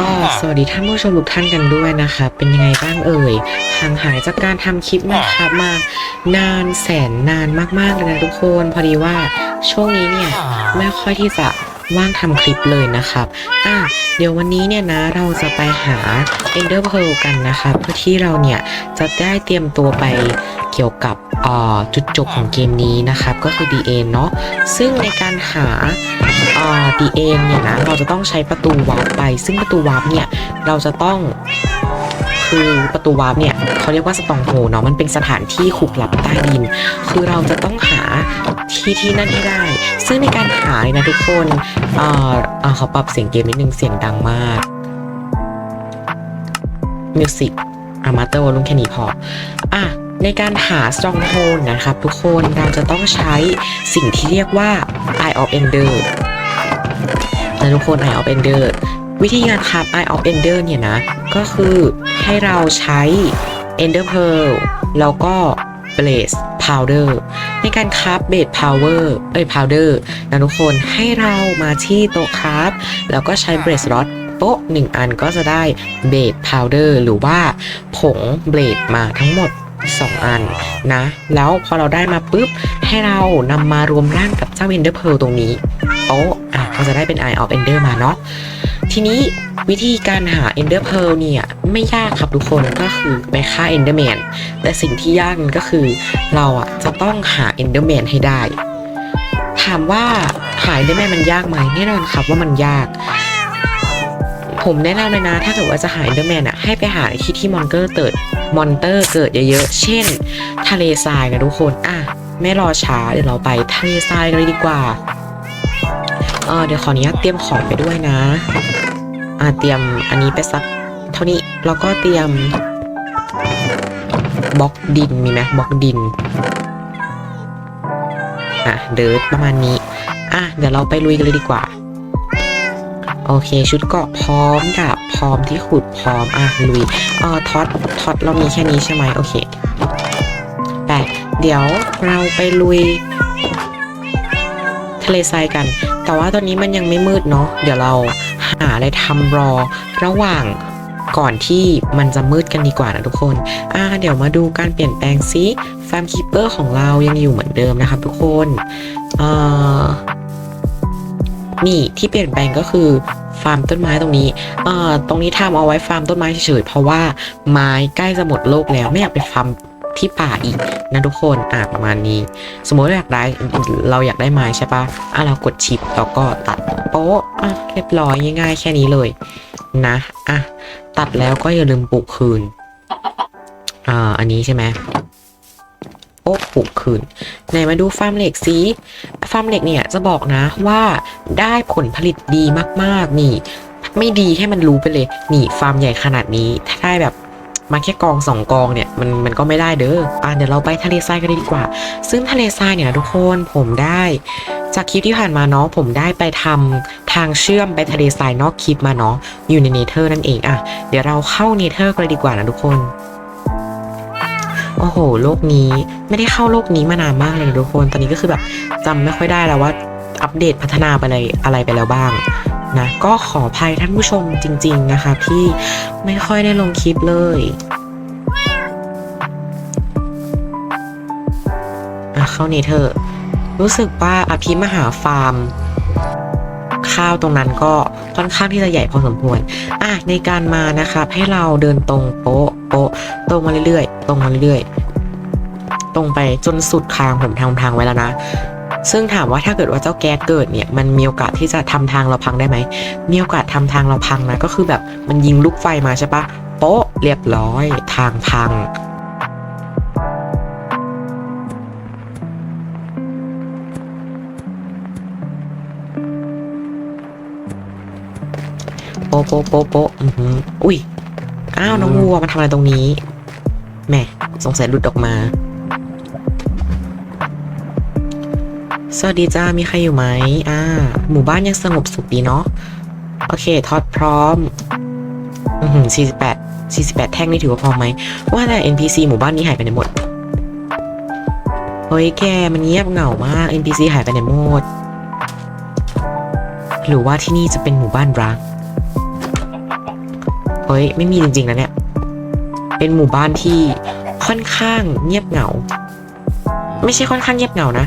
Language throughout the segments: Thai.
ก็สวัสดีท่านผู้ชมทุกท่านกันด้วยนะคะ เป็นยังไงบ้างเอ่ยห่างหายจากการทำคลิปนะครับมานานแสนนานมากๆเลยนะทุกคนพอดีว่าช่วงนี้เนี่ยไม่ค่อยที่จะว่างทำคลิปเลยนะครับอะ เดี๋ยววันนี้เนี่ยนะเราจะไปหา Ender Pearl กันนะคะ เพื่อที่เราเนี่ยจะได้เตรียมตัวไปเกี่ยวกับจุดจบของเกมนี้นะครับ ก็คือ d n เนาะซึ่งในการหา d n เนี่ยนะเราจะต้องใช้ประตูวาร์ปไป ซึ่งประตูวาร์ปเนี่ยเราจะต้อง คือประตูวาร์ปเนี่ยเขาเรียกว่าสตองโฮเนาะมันเป็นสถานที่ขุกหลับใต้ดิน คือเราจะต้องหาที่ที่นั่นให้ได้ ซึ่งในการหาเนี่ยนะทุกคนอ่าอ่าขาปรับเสียงเกมนิดนึงเสียงดังมากมิวสิกอามาเตอร์วอลุ่มแค่นี้พออะในการหา Stronghold นะครับ ทุกคนเราจะต้องใช้สิ่งที่เรียกว่า Eye of Ender นะทุกคน Eye of Ender วิธีการครับ Eye of Ender เนี่ยนะ ก็คือให้เราใช้ Ender Pearl แล้วก็ Blaze Powder ในการคราฟ Blaze Power เอ้ย Powder นะทุกคนให้เรามาที่โต๊ะคราฟแล้วก็ใช้ Blaze Rod โต๊ะหนึ่งอันก็จะได้ Blaze Powder หรือว่าผง Blaze มาทั้งหมด2 อันนะ แล้วพอเราได้มาปุ๊บ ให้เรานำมารวมร่างกับเจ้า Ender Pearl ตรงนี้โต๊ะอะก็จะได้เป็น Eye of Ender มาเนาะ ทีนี้วิธีการหา Ender Pearl เนี่ยไม่ยากครับทุกคนก็คือไปฆ่า Enderman แต่สิ่งที่ยากนั่นก็คือ เราอะจะต้องหา Enderman ให้ได้ ถามว่าหา Enderman มันยากไหมแน่นอนครับว่ามันยาก ผมแนะนำเลยนะ ถ้าเกิดว่าจะหา Enderman อะให้ไปหาในที่ที่มอนเตอร์เกิดมอนเตอร์เกิดเยอะๆ เช่น ทะเลทรายนะทุกคนอะไม่รอช้าเดี๋ยวเราไปทะเลทรายกันเลยดีกว่าเออเดี๋ยวขออนุญาตเตรียมของไปด้วยนะ อ่าเตรียมอันนี้ไปสักเท่านี้แล้วก็เตรียมบล็อกดินมีไหมบล็อกดิน อะเดิร์ดประมาณนี้ อะเดี๋ยวเราไปลุยกันเลยดีกว่า โอเค ชุดเกราะพร้อมดาบพร้อมที่ขุดพร้อม อะลุยเออท็อตท็อตเรามีแค่นี้ใช่ไหมโอเคไปเดี๋ยวเราไปลุย ทะเลทรายกัน แต่ว่าตอนนี้มันยังไม่มืดเนาะเดี๋ยวเรา หาอะไรทำรอระหว่างก่อนที่มันจะมืดกันดีกว่านะทุกคน อ่า เดี๋ยวมาดูการเปลี่ยนแปลงซิฟาร์มคีเปอร์ของเรายังอยู่เหมือนเดิมนะครับทุกคน เอ่อ นี่ที่เปลี่ยนแปลงก็คือฟาร์มต้นไม้ตรงนี้ เอ่อ ตรงนี้ทำเอาไว้ฟาร์มต้นไม้เฉยๆ เพราะว่าไม้ใกล้จะหมดโลกแล้วไม่อยากไปฟาร์ม ที่ป่าอีกนะทุกคนอ่าประมาณนี้ สมมติเราอยากได้เราอยากได้ไม้ใช่ปะอะเรากดชิปแล้วก็ตัดโป๊ะอะเรียบร้อยง่ายๆแค่นี้เลยนะอะตัดแล้วก็อย่าลืมปลูกคืนอ่าอันนี้ใช่ไหมโป๊ะปลูกคืนไหนมาดูฟาร์มเหล็กสิฟาร์มเหล็กเนี่ยจะบอกนะว่าได้ผลผลิตดีมากๆนี่ไม่ดีให้มันรู้ไปเลย นี่ฟาร์มใหญ่ขนาดนี้ ถ้าได้แบบ มาแค่กองสองกองเนี่ยมันมันก็ไม่ได้เด้ออะเดี๋ยวเราไปทะเลทรายกันดีกว่า ซึ่งทะเลทรายเนี่ยทุกคนผมได้จากคลิปที่ผ่านมาเนาะผมได้ไปทำทางเชื่อมไปทะเลทรายนอกคลิปมาเนาะอยู่ในเนเธอร์นั่นเองอะเดี๋ยวเราเข้าเนเธอร์กันเลยดีกว่านะทุกคนโอ้โห โลกนี้ไม่ได้เข้าโลกนี้มานานมากเลยทุกคน ตอนนี้ก็คือแบบจำไม่ค่อยได้แล้วว่าอัปเดตพัฒนาไปอะไรอะไรไปแล้วบ้าง นะ ก็ขออภัยท่านผู้ชมจริง ๆนะคะ ที่ไม่ค่อยได้ลงคลิปเลยอะเข้าเนเธอร์รู้สึกว่าอภิมหาฟาร์ม ข้าวตรงนั้นก็ค่อนข้างที่จะใหญ่พอสมควรอะในการมานะครับให้เราเดินตรงโป๊ะโป๊ะตรงมาเรื่อยๆตรงมาเรื่อยๆตรงไปจนสุดทางผมทำทางไว้แล้วนะ ซึ่งถามว่าถ้าเกิดว่าเจ้าแก๊สเกิดเนี่ยมันมีโอกาสที่จะทำทางเราพังได้ไหมมีโอกาสทำทางเราพังนะก็คือแบบมันยิงลูกไฟมาใช่ปะโป๊ะเรียบร้อยทางพังโป๊ะโป๊ะโป๊ะโปอือหืออุ้ย อ้าว น้องวัวมาทำอะไรตรงนี้ แหม สงสัยหลุดออกมา สวัสดีจ้า มีใครอยู่ไหม อ่า หมู่บ้านยังสงบสุขดีเนาะ โอเค ทอดพร้อม อือหือสี่สิบแปดสี่สิบแปดแท่งนี่ถือว่าพอไหม ว่าแต่ NPC หมู่บ้านนี้หายไปไหนหมด เฮ้ยแก มันเงียบเหงามาก NPC หายไปไหนหมด หรือว่าที่นี่จะเป็นหมู่บ้านร้าง เฮ้ย ไม่มีจริงๆนะเนี่ย เป็นหมู่บ้านที่ค่อนข้างเงียบเหงา ไม่ใช่ค่อนข้างเงียบเหงานะ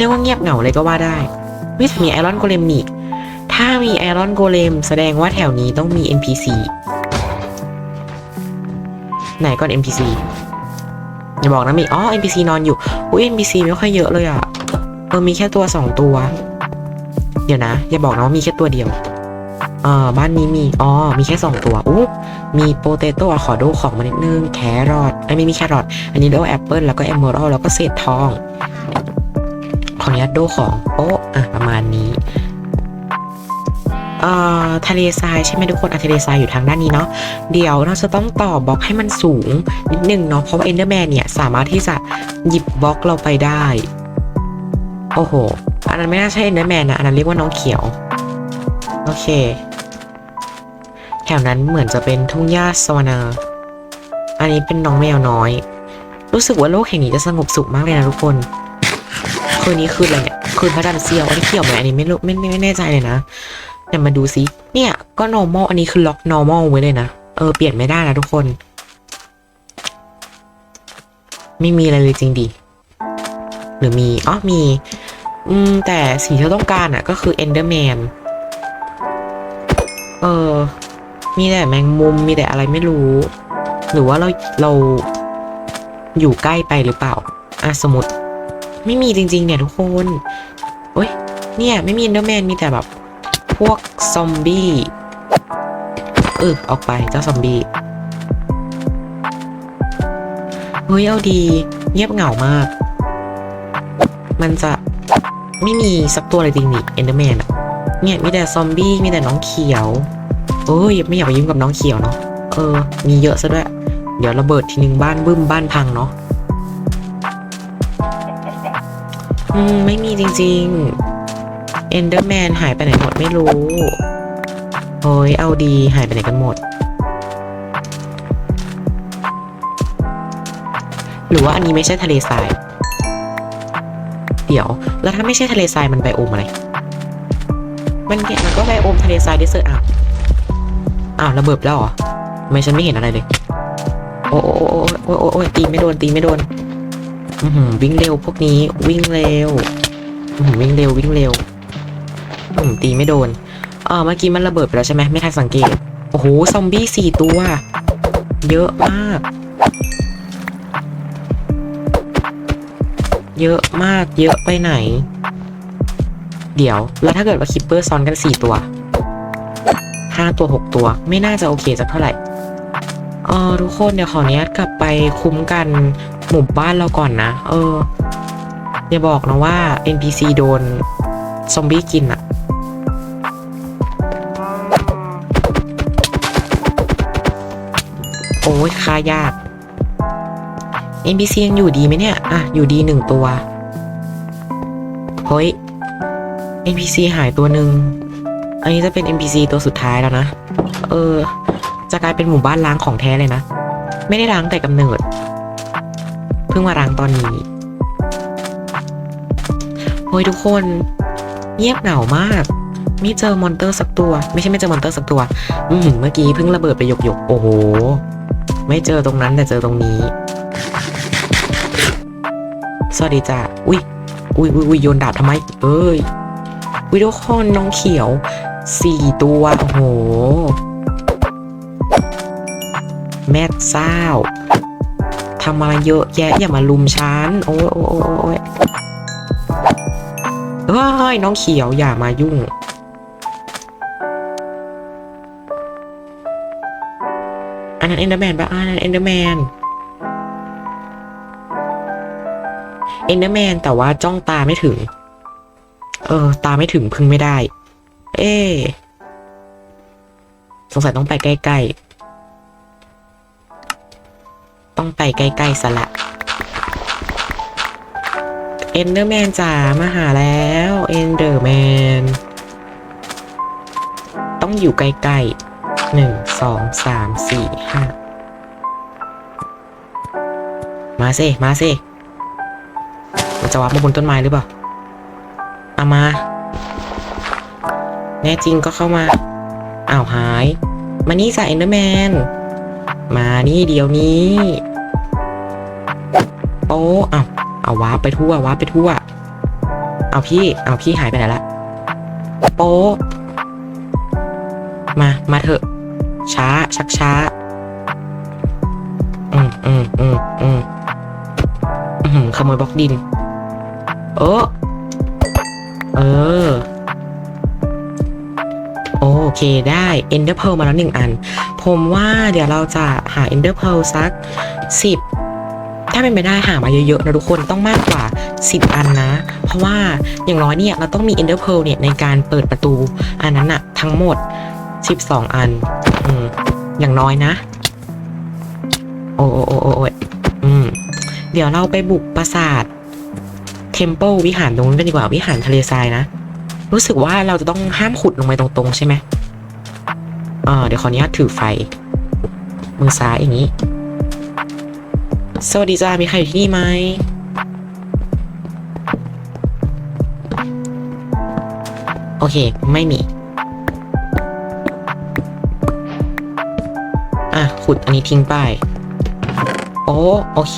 เรียกว่าเงียบเหงาเลยก็ว่าได้ไม่มีไอรอนโกเลมอีก ถ้ามีไอรอนโกเลมแสดงว่าแถวนี้ต้องมี NPC ไหนก่อน NPC อย่าบอกนะมีอ๋อ NPC นอนอยู่ อุ้ย NPC ไม่ค่อยเยอะเลยอะเออ มีแค่ตัวสองตัว เดี๋ยวนะ อย่าบอกนะว่ามีแค่ตัวเดียว เออบ้านนี้มี อ๋อ มีแค่สองตัว อู้มีโปเตโต้ขอดูของมานิดนึง แครอทไอ้ไม่มีแครอท อันนี้โดแอปเปิลแล้วก็แอมเบอรัลแล้วก็เศษทอง ขออนุญาตดูของโป๊ะอะประมาณนี้เอ่อทะเลทรายใช่ไหมทุกคนอะทะเลทรายอยู่ทางด้านนี้เนาะเดี๋ยวเราจะต้องต่อบล็อกให้มันสูงนิดนึงเนาะเพราะว่าเอนเดอร์แมนเนี่ยสามารถที่จะหยิบบล็อกเราไปได้ โอ้โห อันนั้นไม่น่าใช่เอนเดอร์แมนนะอันนั้นเรียกว่าน้องเขียว โอเค แถวนั้นเหมือนจะเป็นทุ่งหญ้าสวานา อันนี้เป็นน้องแมวน้อย รู้สึกว่าโลกแห่งนี้จะสงบสุขมากเลยนะทุกคน คืนนี้คืนอะไรเนี่ยคืนพระจันทร์เสี้ยวอันนี้เกี่ยวไหมอันนี้ไม่รู้ไม่ไม่แน่ใจเลยนะเดี๋ยวมาดูซิเนี่ยก็ normal อันนี้คือล็อก normal ไว้เลยนะเออเปลี่ยนไม่ได้นะทุกคน ไม่มีอะไรเลยจริงดิหรือมีอ๋อมีอืมแต่สิ่งที่เราต้องการอะก็คือ enderman เออ มีแต่แมงมุมมีแต่อะไรไม่รู้ หรือว่าเราเราอยู่ใกล้ไปหรือเปล่า อะสมมติ ไม่มีจริง ๆ เนี่ยทุกคนโอ้ยเนี่ย ไม่มี enderman มีแต่แบบ พวกซอมบี้เออออกไปเจ้าซอมบี้เฮ้ยเอาดีเงียบเหงามาก มันจะไม่มีสักตัวเลยจริงดิเอนเดอร์แมนอะเนี่ยมีแต่ซอมบี้มีแต่น้องเขียวเอ้ยไม่อยากไปยุ่งกับน้องเขียวเนาะเออ มีเยอะซะด้วย เดี๋ยวระเบิดทีนึงบ้านบึ้มบ้านพังเนาะ อืม ไม่มีจริงๆ เอนเดอร์แมนหายไปไหนหมดไม่รู้โอ้ยเอาดีหายไปไหนกันหมด หรือว่าอันนี้ไม่ใช่ทะเลทราย เดี๋ยว แล้วถ้าไม่ใช่ทะเลทรายมันไบโอมอะไร มันเนี่ยมันก็ไบโอมทะเลทรายดิเซอร์อ้าวอ้าวระเบิดแล้วเหรอไม่ฉันไม่เห็นอะไรเลย โอ้โอ้โอ้โอ้โอ้ตีไม่โดนตีไม่โดน วิ่งเร็วพวกนี้วิ่งเร็ววิ่งเร็ววิ่งเร็วอืมตีไม่โดนเออเมื่อกี้มันระเบิดไปแล้วใช่ไหมไม่ทันสังเกต โอ้โห ซอมบี้สี่ตัว เยอะมาก เยอะมาก เยอะไปไหน เดี๋ยว แล้วถ้าเกิดว่าคิปเปอร์ซ้อนกันสี่ตัวห้าตัวหกตัว ไม่น่าจะโอเคสักเท่าไหร่เออทุกคนเดี๋ยวขออนุญาตกลับไปคุ้มกัน หมู่บ้านเราก่อนนะ เออ อย่าบอกนะว่า NPC โดน ซอมบี้กินอะโอ้ยค่ายาก NPC ยังอยู่ดีไหมเนี่ย อะ อยู่ดีหนึ่งตัว เฮ้ย NPC หายตัวหนึ่ง อันนี้จะเป็น NPC ตัวสุดท้ายแล้วนะ เออ จะกลายเป็นหมู่บ้านล้างของแท้เลยนะ ไม่ได้ล้างแต่กำเนิด เพิ่งมาล้างตอนนี้เฮ้ยทุกคน เงียบเหงามาก ไม่เจอมอนเตอร์สักตัว ไม่ใช่ไม่เจอมอนเตอร์สักตัว อืมเมื่อกี้เพิ่งระเบิดไปหยกหยกโอ้โห ไม่เจอตรงนั้นแต่เจอตรงนี้ สวัสดีจ้ะอุ้ยอุ้ยอุ้ยโยนดาบทำไม เอ้ยอุ้ยทุกคนน้องเขียวสี่ตัว โอ้โห แม่เจ้า ทำอะไรเยอะแยะอย่ามาลุมฉันโอ้ยโอ้ยโอ้ยโอ้ยเฮ้ยน้องเขียวอย่ามายุ่ง อันนั้นเอนเดอร์แมนปะอันนั้นเอนเดอร์แมนเอนเดอร์แมนแต่ว่าจ้องตาไม่ถึง เออ ตาไม่ถึงพึ่งไม่ได้ เอ๊สงสัยต้องไปใกล้ๆ ต้องไปใกล้ๆซะละเอนเดอร์แมนจ๋ามาหาแล้วเอนเดอร์แมนต้องอยู่ใกล้ๆหนึ่งสองสามสี่ห้ามาสิมาสิมันจะวับมาบนต้นไม้หรือเปล่าเอามา แน่จริงก็เข้ามาอ้าวหาย มานี่จ่าเอนเดอร์แมน มานี่เดี๋ยวนี้ โอ้เอาเอาว้าไปทั่วว้าไปทั่ว เอาพี่ เอาพี่หายไปไหนละโป๊ะมา มาเถอะ ช้า ชักช้า อืมอืมอืมอืมอืมขโมยบล็อกดิน โอ้เออ โอเคได้ Ender Pearl มาแล้วหนึ่งอัน ผมว่าเดี๋ยวเราจะหา Ender Pearl สักสิบ ถ้าเป็นไปได้หามาเยอะๆนะทุกคนต้องมากกว่า 10 อันนะ เพราะว่าอย่างน้อยเนี่ยเราต้องมี Ender Pearl เนี่ยในการเปิดประตูอันนั้นอะทั้งหมด 12 อันอืมอย่างน้อยนะ โอ้โอ้โอ้โอ้อืมเดี๋ยวเราไปบุกปราสาท Temple วิหารตรงนู้นกันดีกว่าวิหารทะเลทรายนะ รู้สึกว่าเราจะต้องห้ามขุดลงไปตรงๆใช่ไหมอ่าเดี๋ยวขออนุญาตถือไฟ มือซ้ายอย่างนี้ สวัสดีจ้า มีใครอยู่ที่นี่ไหม โอเค ไม่มี อะ ขุดอันนี้ทิ้งไป โอ้โอเค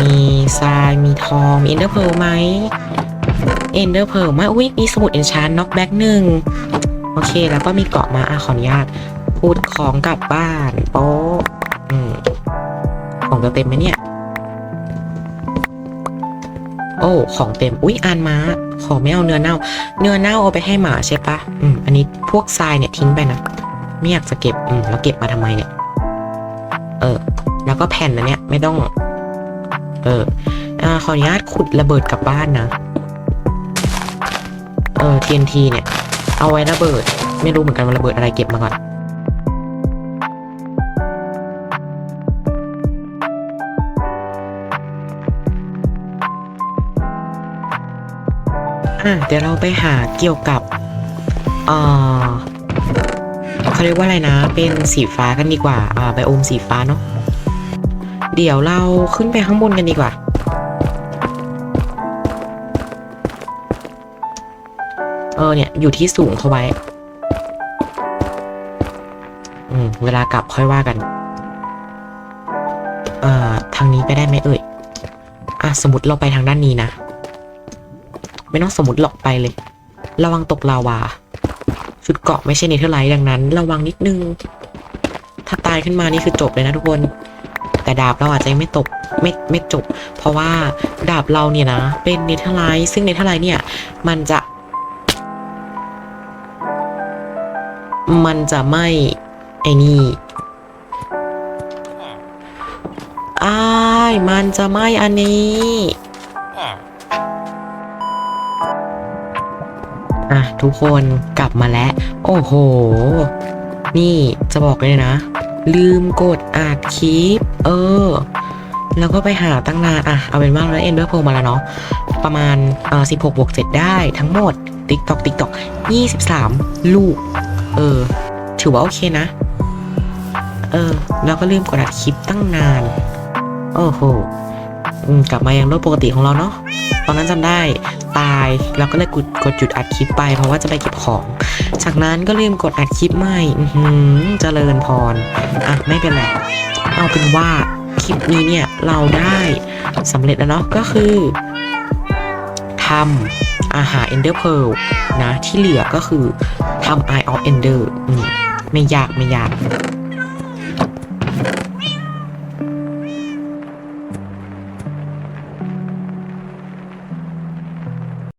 มีทราย มีทอง มีเอนเดอร์เพลไหม เอนเดอร์เพลไมอุ้ยมีสมุดเอนชานน็อกแบ็กหนึ่ง โอเค แล้วก็มีเกาะมา อะ ขออนุญาตพูดของกลับบ้าน โป๊ะอืมของจะเต็มไหมเนี่ย ของเต็ม อุ๊ยอ่านมาขอไม่เอาเนื้อเน่า เนื้อเน่าเอาไปให้หมาใช่ปะอืมอันนี้พวกทรายเนี่ยทิ้งไปนะ ไม่อยากจะเก็บ อืมแล้วเก็บมาทำไมเนี่ย เออ แล้วก็แผ่นนะเนี่ย ไม่ต้อง เอออ่าขออนุญาตขุดระเบิดกลับบ้านนะ เออ TNT เนี่ย เอาไว้ระเบิด ไม่รู้เหมือนกันว่าระเบิดอะไรเก็บมาก่อน อะเดี๋ยวเราไปหาเกี่ยวกับเออเขาเรียกว่าอะไรนะ เป็นสีฟ้ากันดีกว่า อ่าไบโอมสีฟ้าเนาะเดี๋ยวเราขึ้นไปข้างบนกันดีกว่า เออเนี่ย อยู่ที่สูงเขาไว้ อืม เวลากลับค่อยว่ากัน เอ่อ ทางนี้ไปได้ไหมเอ่ย อะ สมมติเราไปทางด้านนี้นะ ไม่ต้องสมมติหลอกไปเลย ระวังตกลาวา ชุดเกาะไม่ใช่เนเธอร์ไลท์ดังนั้น ระวังนิดนึง ถ้าตายขึ้นมานี่คือจบเลยนะทุกคน แต่ดาบเราอาจจะยังไม่ตกไม่ไม่จบ เพราะว่าดาบเราเนี่ยนะ เป็นเนเธอร์ไลท์ซึ่งเนเธอร์ไลท์เนี่ย มันจะ มันจะไม่ไอ้นี่อ้ายมันจะไม่อันนี้ อะทุกคนกลับมาแล้ว โอ้โห นี่จะบอกเลยนะ ลืมกดอัดคลิป เออ แล้วก็ไปหาตั้งนานอะ เอาเป็นว่าเราเอ็นเดอร์โพมาแล้วเนาะประมาณเอ่อ16บหกบวก7ได้ทั้งหมด ติ๊กตอกติ๊กตอก23ลูก เออ ถือว่าโอเคนะ เออ แล้วก็ลืมกดอัดคลิปตั้งนาน โอ้โหกลับมายังโลกปกติของเราเนาะตอนนั้นจำได้ ตายแล้วก็เลยกดกดหยุดอัดคลิปไป เพราะว่าจะไปเก็บของ จากนั้นก็ลืมกดอัดคลิปใหม่อือหือเจริญพรอะไม่เป็นไรเอาเป็นว่าคลิปนี้เนี่ยเราได้สำเร็จแล้วเนาะก็คือทำอาหาร Ender Pearl นะที่เหลือก็คือทำ Eye of Ender อืมไม่ยากไม่ยาก